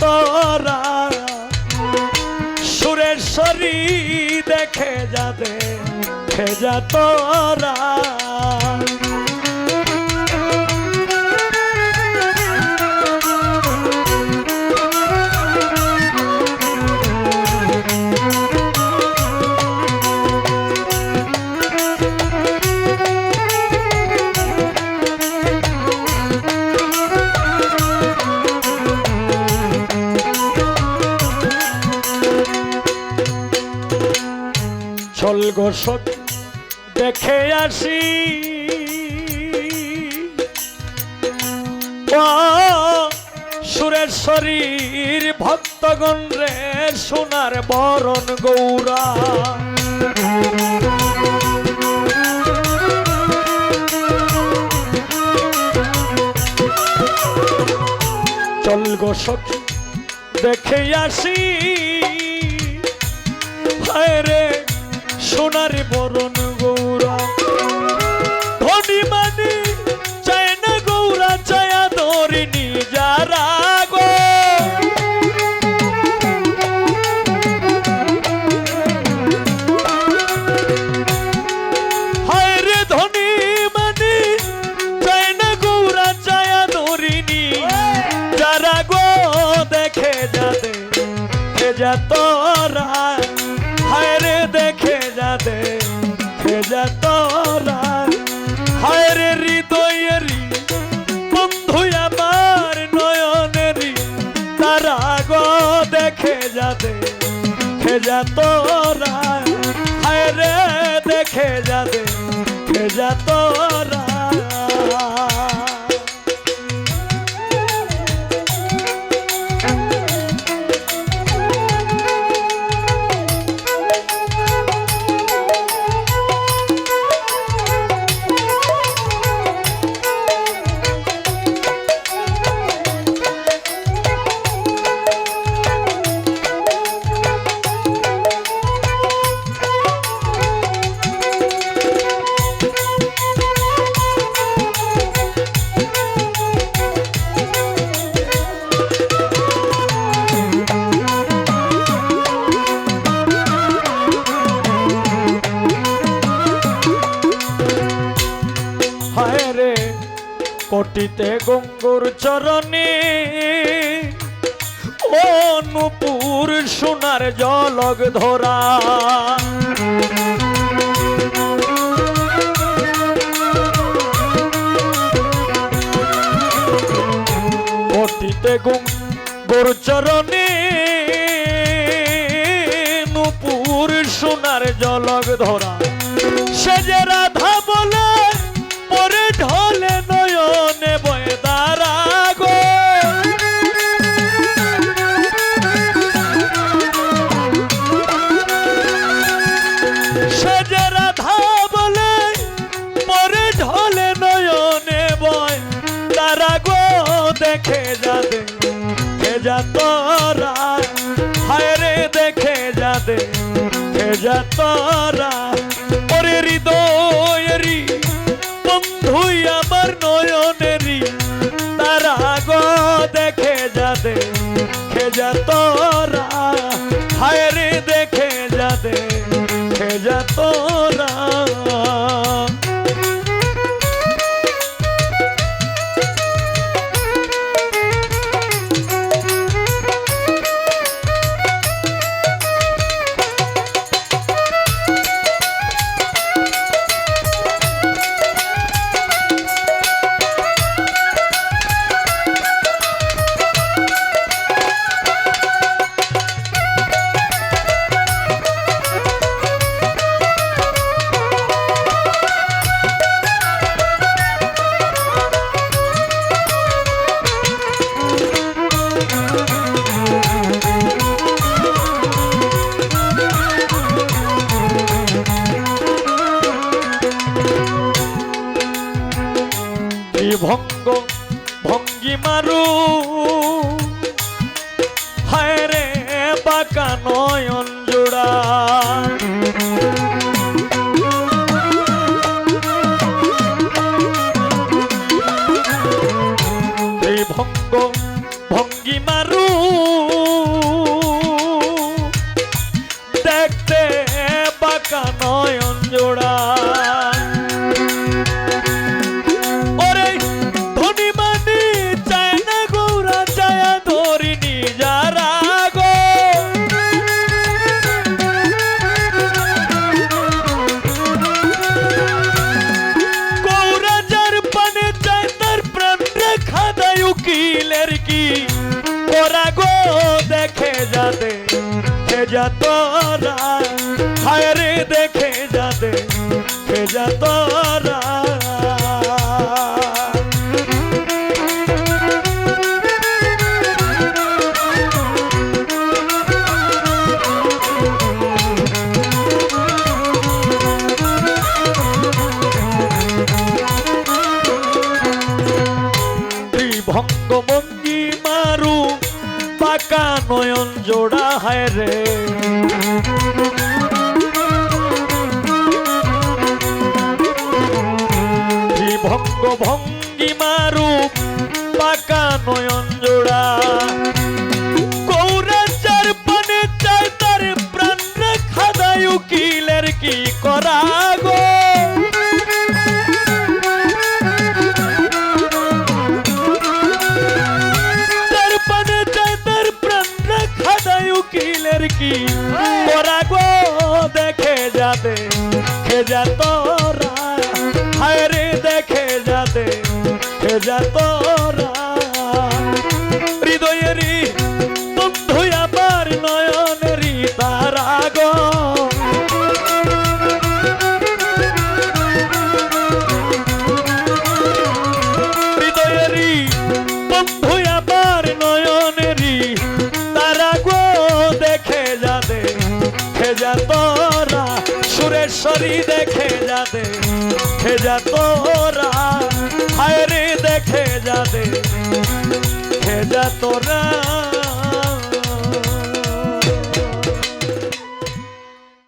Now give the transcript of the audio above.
তোরা। সুরেশ্বরী দেখে যাবে খেজা তোরা। চল সখ দেখে আসি। ও সুরেশ্বরীর ভক্তগণ রে, সোনার বরণ গৌরা। চল গো সখী দেখে আসি। হায় রে সোনার বরণ যা তোরা। হায় রে দেখে যা দেখে যা তোরা। কোটিতে গঙ্গুর চরণে ও নুপুর সোনার জলগ ধরা। কোটিতে গঙ্গুর চরণে নুপুর সোনার জলগ ধরা। সে যে রাধা বলে দেখে যা দেখে যা তোরা? হায় রে দেখে যা দেখে যা তোরা? ওরে হৃদয়েরই বন্ধুই আমার নয়নেরই। তারা গো দেখে যা দেখে যা তোরা? হায় রে দেখে যা দেখে যা তোরা? ভঙ্গ ভঙ্গি মারু। হায়রে রে নয়ন জোড়া। ভঙ্গ ভঙ্গি মারু। দেখতে বাঁকা নয়ন জোড়া। যা তোরা হায় রে দেখে যাতে খে যা তোরা। ত্রিভঙ্গ মঙ্গি মারু, পাকা নয়ন জোড়া হায় রে ভঙ্গি মারু, পাকা নয়ন জোড়া। গৌরাচার পানে চায় তার প্রাণ রেখা দেয় উকিলের কি করা গো? উকিলের কি করা দেখে যাতে খে যা সুরেশ্বরী দেখে যাতে খেজা তোরা হায় দেখে যাতে খেজা তোরা।